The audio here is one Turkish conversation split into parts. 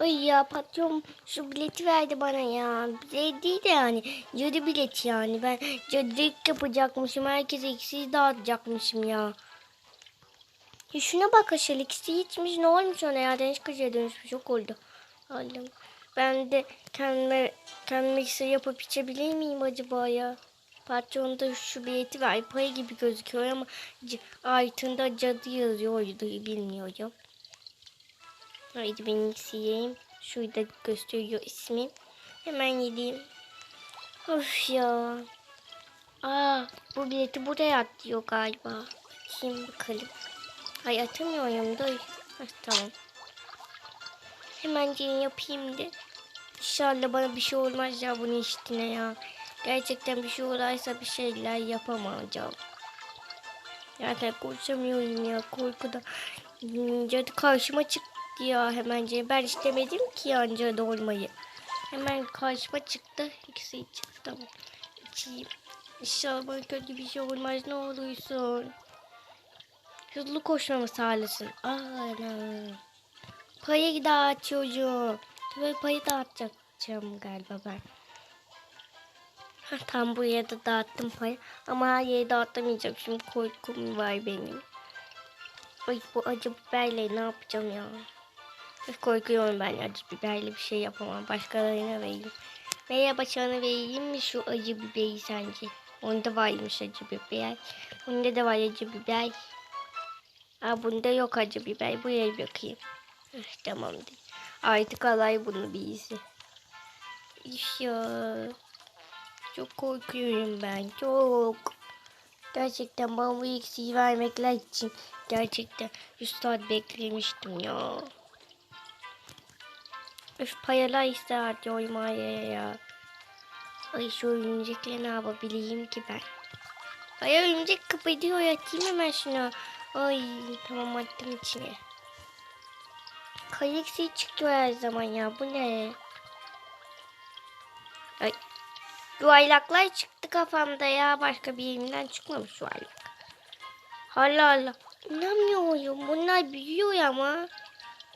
Ay ya patron şu bileti verdi bana ya. Bilet değil de yani. Cadı bileti yani. Ben cadılık yapacakmışım. Herkese eksiği dağıtacakmışım ya. ya şuna bak aşağı ikisi içmiş. Ne olmuş ona ya? Deniz kızıya dönüşmüş. Çok oldu. Allah'ım. Ben de kendime, kendime iksir yapıp içebilir miyim acaba ya? Patron da şu bileti ver. Pay gibi gözüküyor ama altında cadı yazıyor. Bilmiyorum. Haydi ben yiyeyim. Şurada gösteriyor ismi. Hemen yediğim. Of ya. Aa, bu bileti buraya atlıyor galiba. Bakayım bakalım. Ay atamıyorum da. Heh, tamam. Hemen yapayım da. İnşallah bana bir şey olmaz ya bunun üstüne ya. Gerçekten bir şey olaysa bir şeyler yapamayacağım. Zaten konuşamıyorum ya korkuda. Hmm, Cadı karşıma çıktı ya hemen. Ben istemedim ki ya cadı olmayı. Hemen karşıma çıktı. İkisi çıktı. İçeyim. İnşallah kötü bir şey olmaz ne olursun. Hızlı koşmamı sağlasın. Ana. Payı dağıt çocuğum. Böyle payı dağıtacağım galiba ben. Tam buraya da dağıttım payı. Ama her yere dağıtamayacağım. Şimdi korkum var benim. Ay bu acı biberle ne yapacağım ya? Korkuyorum ben acı biberle bir şey yapamam. Başkalarına vereyim. Merhaba sana vereyim mi şu acı biberi sence? Onda varmış acı biber. Bunda da var acı biber. Aa, bunda yok acı biber. Buraya bakayım. Heh, tamamdır. Artık alay bunu birisi. Ya. Çok korkuyorum ben. Çok. Gerçekten bana bu iksiri vermekler için gerçekten 100 saat beklemiştim ya. Öf payalar ister oymaya ya. Ay şu örümcekle ne yapabileyim ki ben. Ay örümcek kıpırdıyor atayım hemen şunu. Ay tamam attım içine. Kayıksi çıkıyor her zaman ya bu ne? Ay Yuvarlaklar çıktı kafamda ya. Başka bir yerimden çıkmamış yuvarlak. Allah Allah. İnanmıyorum. Bunlar büyüyor ama.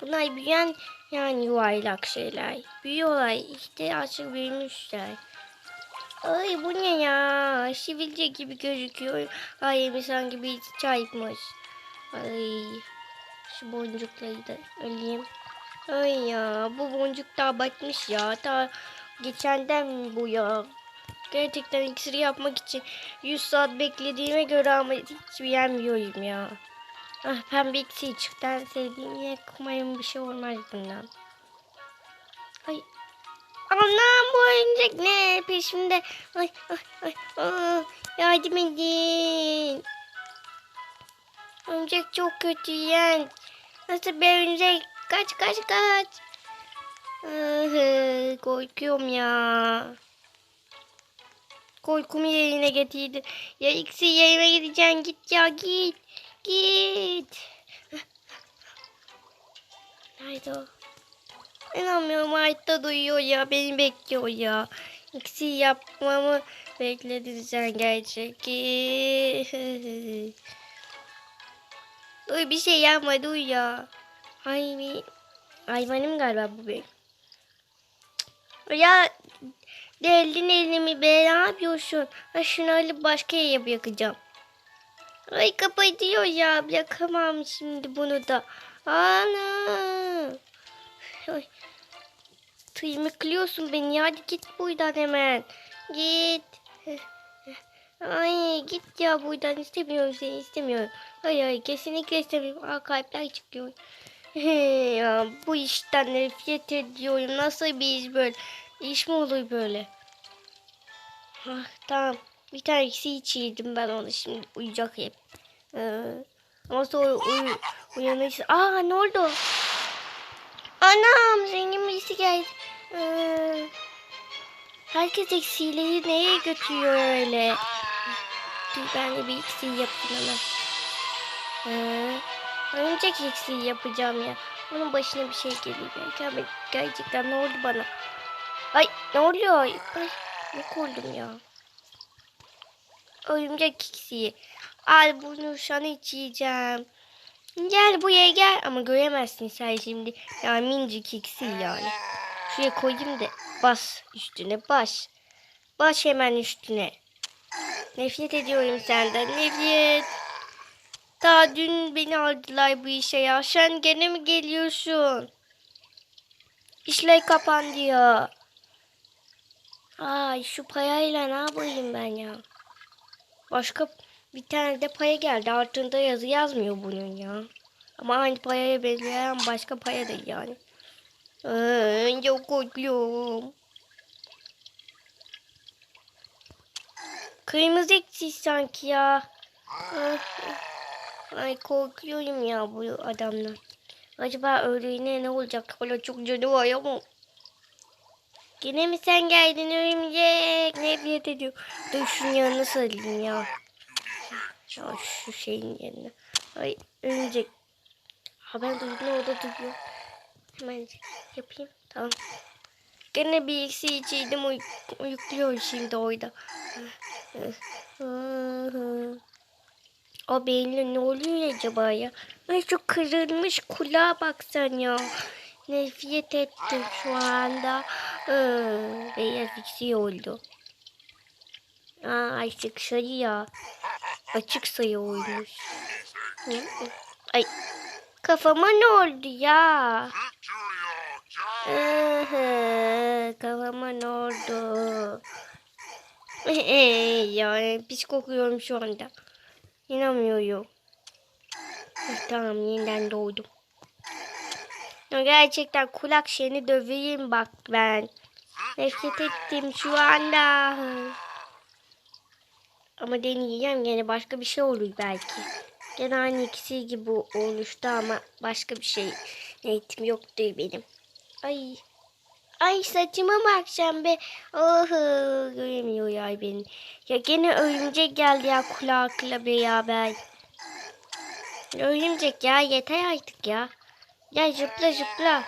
Bunlar büyüyen yani yuvarlak şeyler. Büyüyorlar. İşte açık büyümüşler. Ay bu ne ya? Sivilce gibi gözüküyor. Ay sanki bir çaypmış. Ay. Şu boncukları da öleyim. Ay ya bu boncuk daha batmış ya. Ta geçenden bu ya. Gerçekten iksiri yapmak için 100 saat beklediğime göre ama hiç beğenmiyorum ya. Ah pembe iksir çıktı. En sevdiğim yer umarım bir şey olmaz bundan. Ay. Anam bu oyuncak ne peşimde. Ay ay ay. Aa, yardım edin. Oyuncak çok kötü yani. Nasıl bir oyuncak? Kaç kaç kaç. Korkuyorum ya. Korkumu yerine getirdi. Ya iksir yerime gideceksin. Git ya git. Git. Nerede o? İnanmıyorum Ayta duyuyor ya. Beni bekliyor ya. İksir yapmamı bekledin sen gerçek. Duy bir şey yapma duy ya. Ay bir hayvanım galiba bu benim. Ya Deldin elimi be ne yapıyorsun? Ha şunu alıp başka yere bırakacağım. Ay kapatıyor ya bırakamam şimdi bunu da. Ana. Ay. Tırmıklıyorsun beni hadi git buradan hemen. Git. Ay git ya buradan istemiyorum seni istemiyorum. Ay ay kesinlikle istemiyorum. Aa, kalpler çıkıyor. ya, bu işten nefret ediyorum. Nasıl bir iş böyle? İş mi olur böyle? Ah, tamam. Bir tanesi içiydim ben onu şimdi uyuyacak hep. Ee, ama sonra uy uyanırsa... Aa ne oldu? Anam zengin birisi geldi. Ee, herkes eksiğileri neye götürüyor öyle? Dur ben de bir eksiği yapayım hemen. Ee, örümcek eksiği yapacağım ya. Onun başına bir şey geliyor. Ama gerçekten ne oldu bana? Ay ne oluyor? Ay yok oldum ya. Örümcek eksiği. Al bunu sana içeceğim. Gel buraya gel ama göremezsin sen şimdi. Ya minicik ikisi yani. Şuraya koyayım da bas üstüne bas. Bas hemen üstüne. Nefret ediyorum senden nefret. Daha dün beni aldılar bu işe ya. Sen gene mi geliyorsun? İşler kapandı ya. Ay şu payayla ne yapayım ben ya? Başka bir tane de paya geldi. Altında yazı yazmıyor bunun ya. Ama aynı payaya benzeyen başka paya da yani. Ay, çok korkuyorum. Kırmızı eksiz sanki ya. Ay korkuyorum ya bu adamdan. Acaba öldüğüne ne olacak? Hala çok canı var ama. Yine mi sen geldin örümcek? Nefret ediyorum. Dur şunun yanına sarılayım ya. Ya şu şeyin yerine. Ay örümcek. Ha ben duydum orada duyuyor. Hemen yapayım. Tamam. Gene bir eksi içeydim uy uyukluyor şimdi orada. O beynine ne oluyor acaba ya? Ay şu kırılmış kulağa baksan ya. Nefret ettim şu anda. Ee, beyaz eksi oldu. Aa, açık ya. Açık sayı olmuş. Ay kafama ne oldu ya? Ihı, kafama ne oldu? ya pis kokuyorum şu anda. İnanmıyorum. Tamam yeniden doğdum. Gerçekten kulak şeyini döveyim bak ben. Nefret ettim şu anda. Ama deneyeceğim gene başka bir şey olur belki. Gene aynı ikisi gibi olmuştu ama başka bir şey eğitim yoktu benim. Ay. Ay saçıma bak sen be. Oh, göremiyor ya beni. Ya gene örümcek geldi ya kulakla beraber. Örümcek ya yeter artık ya. Gel zıpla zıpla.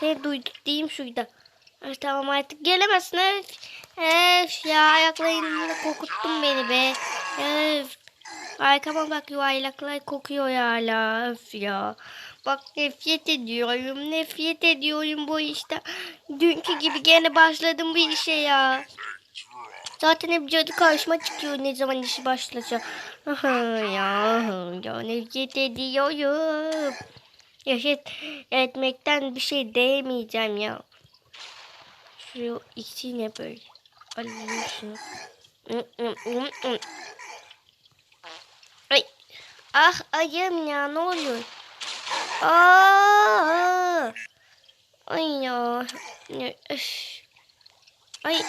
Seni duyduk diyeyim şurada. Ay, tamam artık gelemezsin. Öf. Öf ya ayaklarınla kokuttun beni be. Öf. Arkama bak yuvarlaklar kokuyor ya hala. Öf ya. Bak nefret ediyorum. Nefret ediyorum bu işte. Dünkü gibi gene başladım bu işe ya. Zaten hep cadı karşıma çıkıyor ne zaman işi. Aha ya, ya nefret ediyorum. Yaşat etmekten bir şey diyemeyeceğim ya. Şu ikisi ne böyle? Alayım şunu. Ay. Ah ayım ya ne oluyor? Aa! Ay ya. Ne, öf. Ay.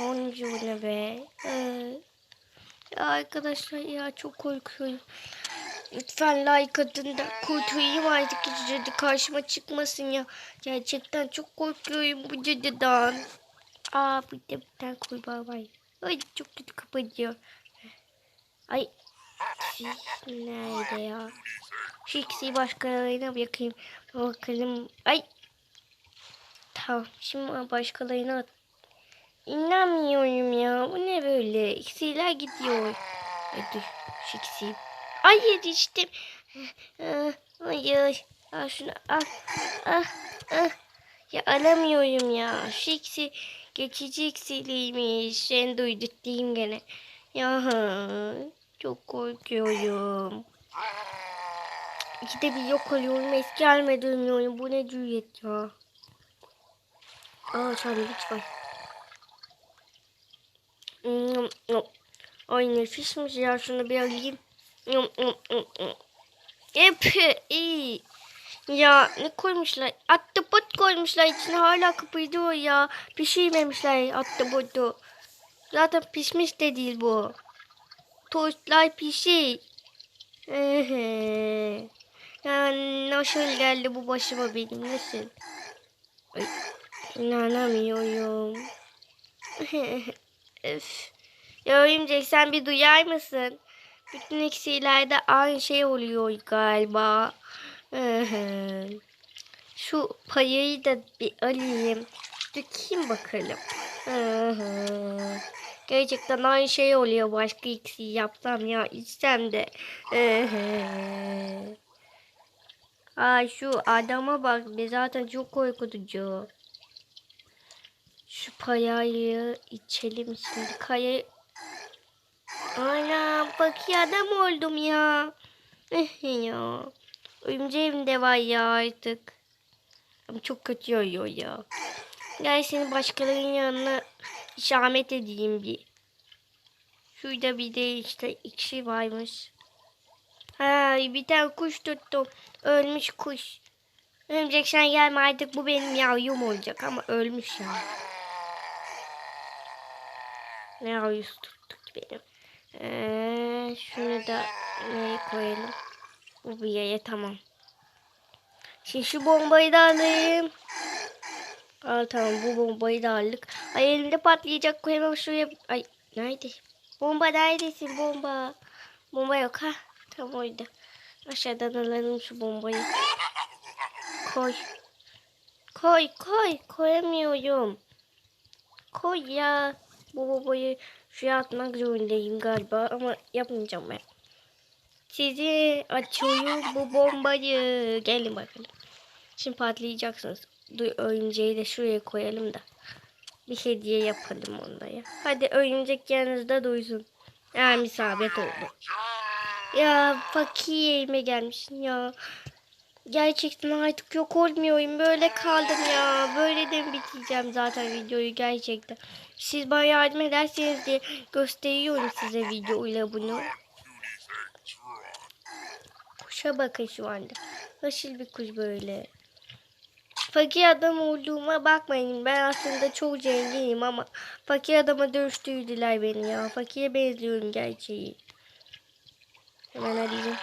Oncu ne be. Ee, ya arkadaşlar ya çok korkuyorum. Lütfen like atın da kurtulayım artık hiç cadı karşıma çıkmasın ya. Gerçekten çok korkuyorum bu cadıdan. Aa bir de bir tane kurbağa var. Ay çok kötü kapatıyor. Ay. Nerede ya? Şu ikisi başkalarına bırakayım. Bakalım. Ay. Tamam. Şimdi başkalarına at. İnanmıyorum ya. Bu ne böyle? İksirler gidiyor. Dur. Şu ikisi. Ay yetiştim. Ah, Hayır. Al şunu al. Ah, ah. Ya alamıyorum ya. Şu ikisi geçici iksirliymiş. Sen duyduk diyeyim gene. Ya çok korkuyorum. İkide bir yok oluyorum. Eski halime dönüyorum. Bu ne cüret ya. Aa sandviç var. Mm, mm. Ay nefismiş ya. Şunu bir alayım. Hep iyi. Ya ne koymuşlar? Ahtapot koymuşlar içine hala kıpırdıyor ya. Pişirmemişler ahtapotu. Zaten pişmiş de değil bu. Tostlar pişir. Ehe. Ya nasıl geldi bu başıma benim nasıl? Ay, inanamıyorum. Ya örümcek sen bir duyar mısın? Bütün iksirlerde aynı şey oluyor galiba. Şu payayı da bir alayım. Dökeyim bakalım. Gerçekten aynı şey oluyor başka iksir yapsam ya içsem de. Ay şu adama bak be zaten çok korkutucu. Şu payayı içelim şimdi. Kayayı... Ana ya adam oldum ya. Eh ya. Örümceğim de var ya artık. Ama çok kötü yoruyor ya. Gel seni başkalarının yanına işaret edeyim bir. Şurada bir de işte ikisi varmış. Ha bir tane kuş tuttum. Ölmüş kuş. Örümcek sen gelme artık bu benim yavrum olacak ama ölmüş ya. Ne yavrusu tuttuk benim. Ee, şunu da nereye koyalım? Bu bir yere tamam. Şimdi şu bombayı da alayım. Al tamam bu bombayı da aldık. Ay elimde patlayacak koyamam şuraya. Ay nerede? Bomba neredesin bomba? Bomba yok ha. Tam orada. Aşağıdan alalım şu bombayı. Koy. Koy koy. Koyamıyorum. Koy ya. Bu bombayı şuraya atmak zorundayım galiba ama yapmayacağım ben. Sizi açıyorum bu bombayı. Gelin bakalım. Şimdi patlayacaksınız. Dur örümceği de şuraya koyalım da. Bir hediye yapalım onda ya. Hadi örümcek yanınızda duysun. Ya misabet oldu. Ya fakir yerime gelmişsin ya. Gerçekten artık yok olmuyorum. Böyle kaldım ya. Böyle de mi bitireceğim zaten videoyu gerçekten. Siz bana yardım ederseniz diye gösteriyorum size videoyla bunu. Kuşa bakın şu anda. Nasıl bir kuş böyle. Fakir adam olduğuma bakmayın. Ben aslında çok zenginim ama fakir adama dönüştürdüler beni ya. Fakire benziyorum gerçeği. Hemen arayayım.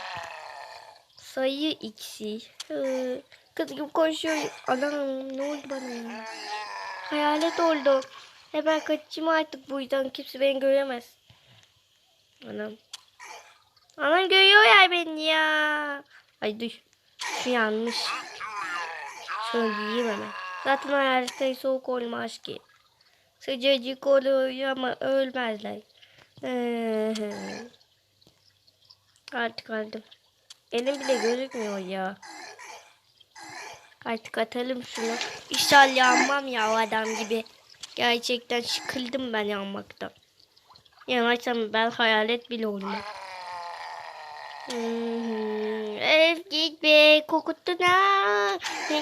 Sayı x'i. Hı. Kız gibi konuşuyor. Anam ne oldu bana ya? Hayalet oldu. Hemen kaçayım artık bu yüzden kimse beni göremez. Anam. Anam görüyor ya beni ya. Ay dur. Şu yanlış. Şöyle yiyeyim hemen. Zaten hayalete soğuk olmaz ki. Sıcacık oluyor ama ölmezler. Artık aldım. Elim bile gözükmüyor ya. Artık atalım şunu. İnşallah yanmam ya adam gibi. Gerçekten sıkıldım ben yanmaktan. Yanarsam ben hayalet bile olmam. Hmm, Öf git be kokuttun ha.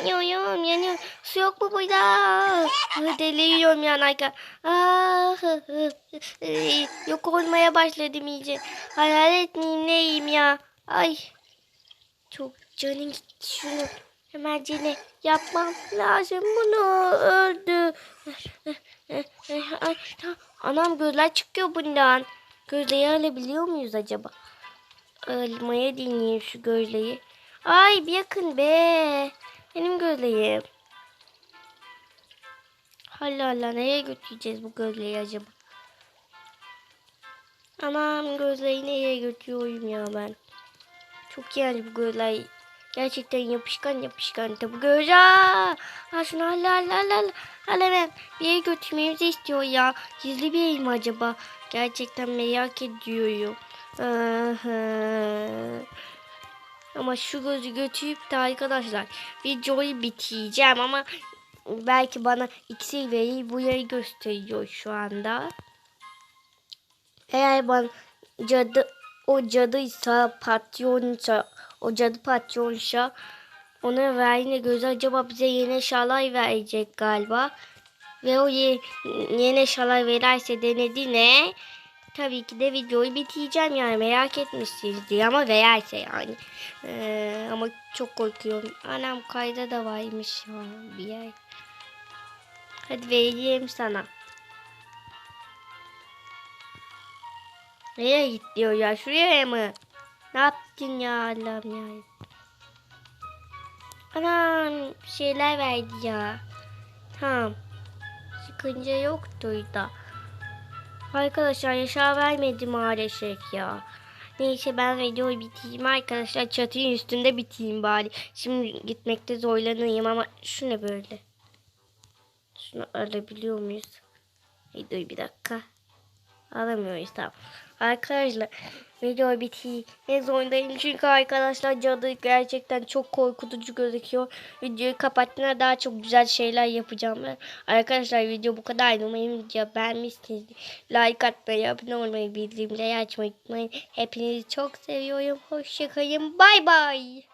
Yanıyorum yanıyorum. Su yok mu burada? Ah, Deliriyorum yanarken. Ah, hı, hı, hı. yok olmaya başladım iyice. Hayalet miyim neyim ya? Ay. Çok canım gitti şunu. Hemen yapmam lazım bunu. Öldü. Anam gözler çıkıyor bundan. Gözleri alabiliyor muyuz acaba? Almaya deneyeyim şu gözleyi. Ay bir yakın be. Benim gözleğim. Allah Allah nereye götüreceğiz bu gözleyi acaba? Anam gözleyi nereye götürüyorum ya ben. Çok yani bu gözler. Gerçekten yapışkan yapışkan. Tabi göz. Aa, ha şunu al al al al. Al hemen. Bir yere götürmemizi istiyor ya. Gizli bir yer mi acaba? Gerçekten merak ediyorum. Ama şu gözü götürüp de arkadaşlar videoyu bitireceğim ama belki bana iksir verir bu yeri gösteriyor şu anda. Eğer bana cadı o cadıysa patyonsa o cadı patyonsa ona verdiğine göz acaba bize yeni eşyalar verecek galiba. Ve o ye, yeni eşyalar verirse denedi ne? Tabii ki de videoyu bitireceğim yani merak etmişsinizdir ama verirse yani. Ee, ama çok korkuyorum. Anam kayda da varmış ya bir yer. Hadi vereyim sana. Nereye git diyor ya şuraya mı? Ne yaptın ya Allah'ım ya. Anam bir şeyler verdi ya. Tamam. Sıkınca yoktur da. Arkadaşlar yaşa vermedi maalesef ya. Neyse ben videoyu bitireyim arkadaşlar. Çatının üstünde bitireyim bari. Şimdi gitmekte zorlanayım ama şu ne böyle? Şunu alabiliyor muyuz? Dur bir dakika. Alamıyoruz tamam. Arkadaşlar video bitirmek zorundayım çünkü arkadaşlar cadı gerçekten çok korkutucu gözüküyor. Videoyu kapattığında daha çok güzel şeyler yapacağım. Arkadaşlar video bu kadar. Umarım video beğenmişsiniz. Like atmayı, abone olmayı, bildirimleri açmayı unutmayın. Hepinizi çok seviyorum. Hoşçakalın. Bay bay.